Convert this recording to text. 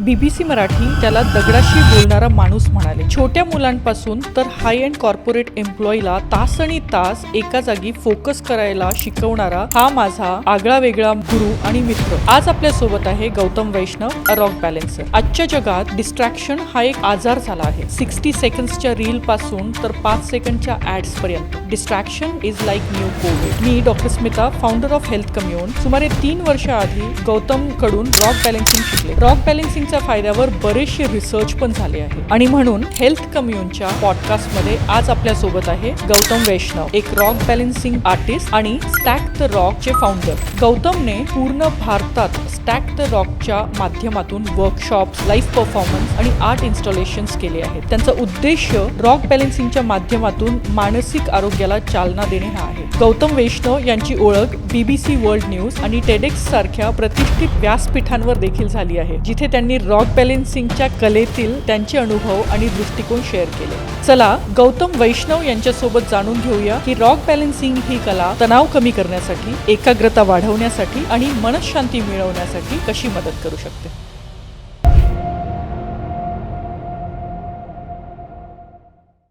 BBC Marathi त्याला दगडाशी बोलणारा माणूस म्हणाले. छोट्या मुलांपासून तर हाय अँड कॉर्पोरेट एम्प्लॉईला तास आणि तास एका जागी फोकस करायला शिकवणारा हा माझा आगळा वेगळा गुरु आणि मित्र. आज आपल्यासोबत आहे गौतम वैष्णव रॉक बॅलेन्सर आजच्या जगात डिस्ट्रॅक्शन हा एक आजार झाला आहे. सिक्स्टी सेकंड्सच्या रील पासून तर पाच सेकंडच्या ऍड्स पर्यंत. Distraction is like new covid me doctor Smita founder of health commune सुमारे तीन वर्ष आधी गौतमकडून रॉक बॅलेन्सिंग शिकले रॉक बॅलेन्सिंगच्या फायद्यावर बरेचसे रिसर्च पण झाले आहे. आणि म्हणून हेल्थ कम्युनच्या पॉडकास्टमध्ये आज आपल्यासोबत आहे गौतम वैष्णव एक रॉक बॅलेन्सिंग आर्टिस्ट आणि स्टॅक द रॉक चे फाउंडर गौतमने पूर्ण भारतात स्टॅक द रॉकच्या माध्यमातून वर्कशॉप्स लाईव्ह परफॉर्मन्स आणि आर्ट इन्स्टॉलेशन्स केले आहेत. त्यांचा उद्देश रॉक बॅलेन्सिंगच्या माध्यमातून मानसिक आरोग्याला चालना देणे हा आहे. गौतम वैष्णव यांची ओळख बीबीसी वर्ल्ड न्यूज आणि टेडेक्स सारख्या प्रतिष्ठित व्यासपीठांवर देखील झाली आहे जिथे त्यांनी रॉक बॅलेन्सिंगच्या कलेतील त्यांचे अनुभव आणि दृष्टिकोन शेअर केले. चला गौतम वैष्णव यांच्यासोबत जाणून घेऊया की रॉक बॅलेन्सिंग ही कला तणाव कमी करण्यासाठी एकाग्रता वाढवण्यासाठी आणि मनशांती मिळवण्यासाठी कशी मदत करू शकते.